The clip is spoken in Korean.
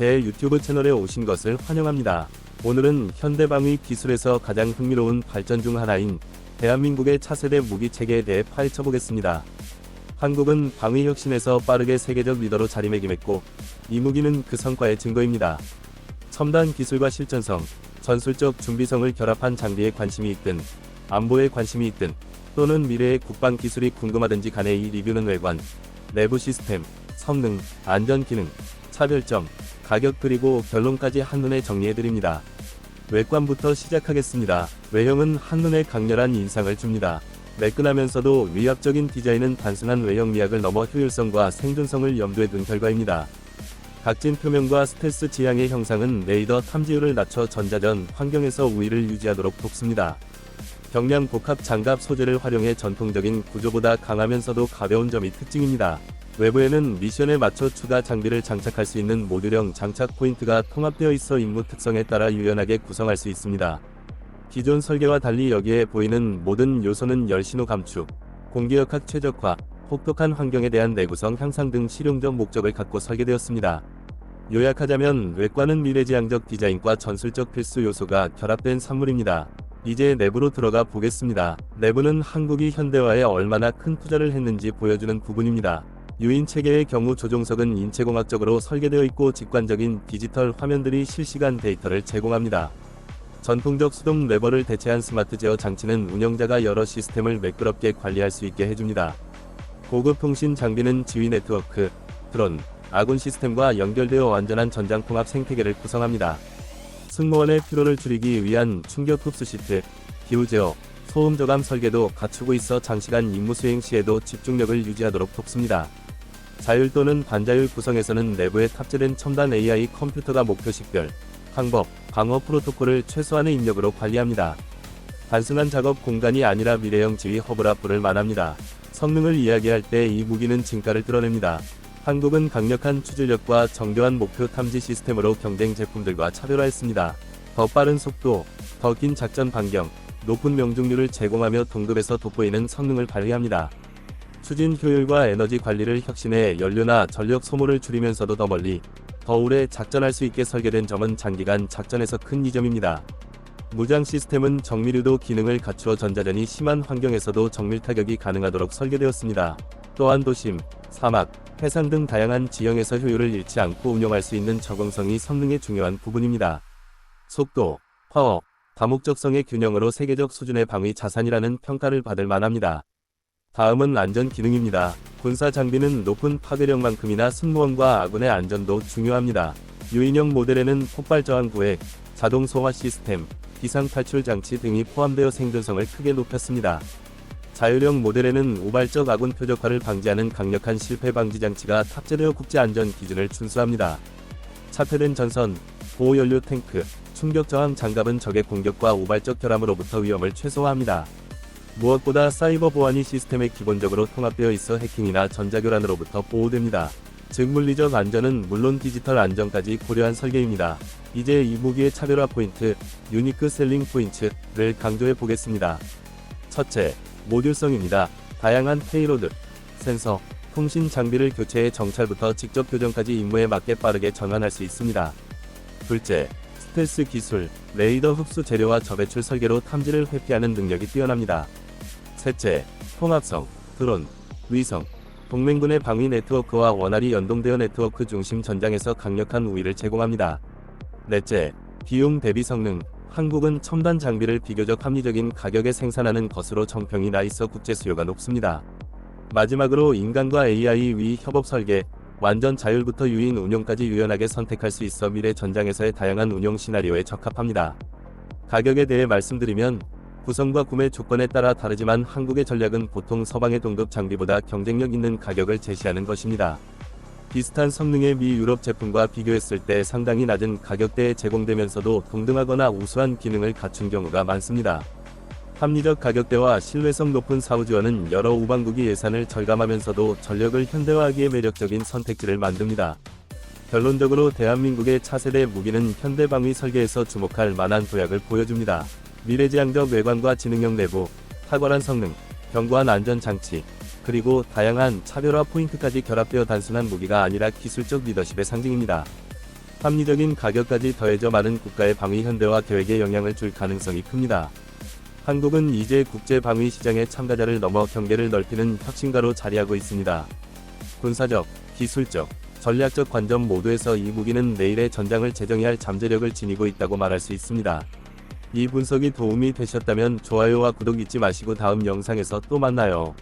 유튜브 채널에 오신 것을 환영합니다. 오늘은 현대방위 기술에서 가장 흥미로운 발전 중 하나인 대한민국의 차세대 무기 체계에 대해 파헤쳐 보겠습니다. 한국은 방위 혁신에서 빠르게 세계적 리더로 자리매김했고 이 무기는 그 성과의 증거입니다. 첨단 기술과 실전성, 전술적 준비성을 결합한 장비에 관심이 있든 안보에 관심이 있든 또는 미래의 국방 기술이 궁금하든지 간에 이 리뷰는 외관, 내부 시스템, 성능, 안전 기능, 차별점, 가격 그리고 결론까지 한눈에 정리해드립니다. 외관부터 시작하겠습니다. 외형은 한눈에 강렬한 인상을 줍니다. 매끈하면서도 위압적인 디자인은 단순한 외형 미학을 넘어 효율성과 생존성을 염두에 둔 결과입니다. 각진 표면과 스텔스 지향의 형상은 레이더 탐지율을 낮춰 전자전 환경에서 우위를 유지하도록 돕습니다. 경량 복합 장갑 소재를 활용해 전통적인 구조보다 강하면서도 가벼운 점이 특징입니다. 외부에는 미션에 맞춰 추가 장비를 장착할 수 있는 모듈형 장착 포인트가 통합되어 있어 임무 특성에 따라 유연하게 구성할 수 있습니다. 기존 설계와 달리 여기에 보이는 모든 요소는 열신호 감축, 공기역학 최적화, 혹독한 환경에 대한 내구성 향상 등 실용적 목적을 갖고 설계되었습니다. 요약하자면 외관은 미래지향적 디자인과 전술적 필수 요소가 결합된 산물입니다. 이제 내부로 들어가 보겠습니다. 내부는 한국이 현대화에 얼마나 큰 투자를 했는지 보여주는 부분입니다. 유인 체계의 경우 조종석은 인체공학적으로 설계되어 있고 직관적인 디지털 화면들이 실시간 데이터를 제공합니다. 전통적 수동 레버를 대체한 스마트 제어 장치는 운영자가 여러 시스템을 매끄럽게 관리할 수 있게 해줍니다. 고급 통신 장비는 지휘 네트워크, 드론, 아군 시스템과 연결되어 완전한 전장 통합 생태계를 구성합니다. 승무원의 피로를 줄이기 위한 충격 흡수 시트, 기후 제어, 소음 저감 설계도 갖추고 있어 장시간 임무 수행 시에도 집중력을 유지하도록 돕습니다. 자율 또는 반자율 구성에서는 내부에 탑재된 첨단 AI 컴퓨터가 목표 식별, 항법, 방어 프로토콜을 최소한의 입력으로 관리합니다. 단순한 작업 공간이 아니라 미래형 지휘 허브라 부를 만합니다. 성능을 이야기할 때 이 무기는 진가를 드러냅니다. 한국은 강력한 추진력과 정교한 목표 탐지 시스템으로 경쟁 제품들과 차별화했습니다. 더 빠른 속도, 더 긴 작전 반경, 높은 명중률을 제공하며 동급에서 돋보이는 성능을 발휘합니다. 추진 효율과 에너지 관리를 혁신해 연료나 전력 소모를 줄이면서도 더 멀리, 더 오래 작전할 수 있게 설계된 점은 장기간 작전에서 큰 이점입니다. 무장 시스템은 정밀유도 기능을 갖추어 전자전이 심한 환경에서도 정밀 타격이 가능하도록 설계되었습니다. 또한 도심, 사막, 해상 등 다양한 지형에서 효율을 잃지 않고 운용할 수 있는 적응성이 성능의 중요한 부분입니다. 속도, 파워, 다목적성의 균형으로 세계적 수준의 방위 자산이라는 평가를 받을 만합니다. 다음은 안전 기능입니다. 군사 장비는 높은 파괴력만큼이나 승무원과 아군의 안전도 중요합니다. 유인형 모델에는 폭발 저항 구획, 자동 소화 시스템, 비상 탈출 장치 등이 포함되어 생존성을 크게 높였습니다. 자율형 모델에는 우발적 아군 표적화를 방지하는 강력한 실패 방지 장치가 탑재되어 국제 안전 기준을 준수합니다. 차폐된 전선, 보호 연료 탱크, 충격 저항 장갑은 적의 공격과 우발적 결함으로부터 위험을 최소화합니다. 무엇보다 사이버 보안이 시스템에 기본적으로 통합되어 있어 해킹이나 전자교란으로부터 보호됩니다. 즉 물리적 안전은 물론 디지털 안전까지 고려한 설계입니다. 이제 이 무기의 차별화 포인트, 유니크 셀링 포인트를 강조해 보겠습니다. 첫째, 모듈성입니다. 다양한 페이로드, 센서, 통신 장비를 교체해 정찰부터 직접 교정까지 임무에 맞게 빠르게 전환할 수 있습니다. 둘째, 스텔스 기술, 레이더 흡수 재료와 저배출 설계로 탐지를 회피하는 능력이 뛰어납니다. 셋째, 통합성, 드론, 위성, 동맹군의 방위 네트워크와 원활히 연동되어 네트워크 중심 전장에서 강력한 우위를 제공합니다. 넷째, 비용 대비 성능. 한국은 첨단 장비를 비교적 합리적인 가격에 생산하는 것으로 정평이 나 있어 국제 수요가 높습니다. 마지막으로 인간과 AI 위 협업 설계, 완전 자율부터 유인 운용까지 유연하게 선택할 수 있어 미래 전장에서의 다양한 운용 시나리오에 적합합니다. 가격에 대해 말씀드리면 구성과 구매 조건에 따라 다르지만 한국의 전략은 보통 서방의 동급 장비보다 경쟁력 있는 가격을 제시하는 것입니다. 비슷한 성능의 미 유럽 제품과 비교했을 때 상당히 낮은 가격대에 제공되면서도 동등하거나 우수한 기능을 갖춘 경우가 많습니다. 합리적 가격대와 신뢰성 높은 사후 지원은 여러 우방국이 예산을 절감하면서도 전력을 현대화하기에 매력적인 선택지를 만듭니다. 결론적으로 대한민국의 차세대 무기는 현대 방위 설계에서 주목할 만한 도약을 보여줍니다. 미래지향적 외관과 지능형 내부, 탁월한 성능, 견고한 안전장치, 그리고 다양한 차별화 포인트까지 결합되어 단순한 무기가 아니라 기술적 리더십의 상징입니다. 합리적인 가격까지 더해져 많은 국가의 방위 현대화 계획에 영향을 줄 가능성이 큽니다. 한국은 이제 국제 방위 시장의 참가자를 넘어 경계를 넓히는 혁신가로 자리하고 있습니다. 군사적, 기술적, 전략적 관점 모두에서 이 무기는 내일의 전장을 제정해야 할 잠재력을 지니고 있다고 말할 수 있습니다. 이 분석이 도움이 되셨다면 좋아요와 구독 잊지 마시고 다음 영상에서 또 만나요.